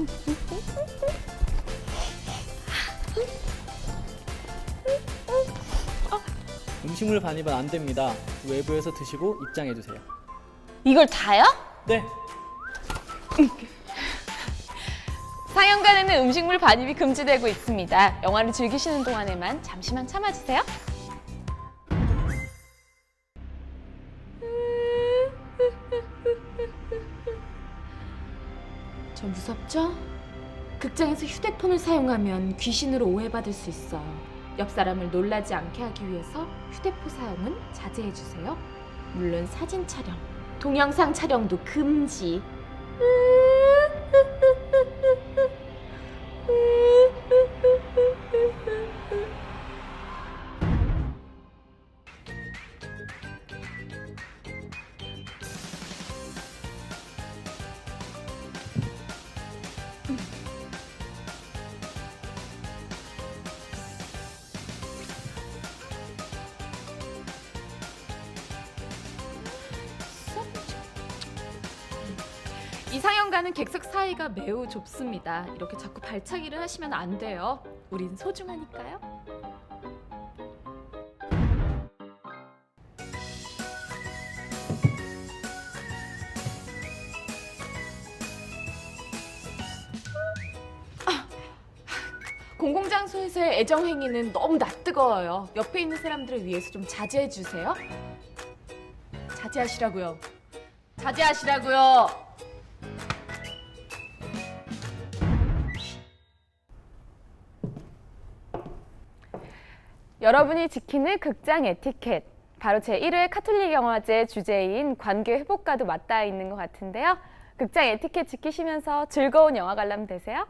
음식물 반입은 안 됩니다. 외부에서 드시고 입장해 주세요. 이걸 다요? 네. 상영관에는 음식물 반입이 금지되고 있습니다. 영화를 즐기시는 동안에만 잠시만 참아주세요. 저 무섭죠? 극장에서 휴대폰을 사용하면 귀신으로 오해받을 수 있어요. 옆 사람을 놀라지 않게 하기 위해서 휴대폰 사용은 자제해 주세요. 물론 사진 촬영, 동영상 촬영도 금지. 이 상영관은 객석 사이가 매우 좁습니다. 이렇게 자꾸 발차기를 하시면 안 돼요. 우린 소중하니까요. 아, 공공장소에서의 애정 행위는 너무 낯뜨거워요. 옆에 있는 사람들을 위해서 좀 자제해 주세요. 자제하시라고요. 자제하시라고요. 여러분이 지키는 극장 에티켓. 바로 제1회 카톨릭 영화제 주제인 관계 회복과도 맞닿아 있는 것 같은데요. 극장 에티켓 지키시면서 즐거운 영화 관람 되세요.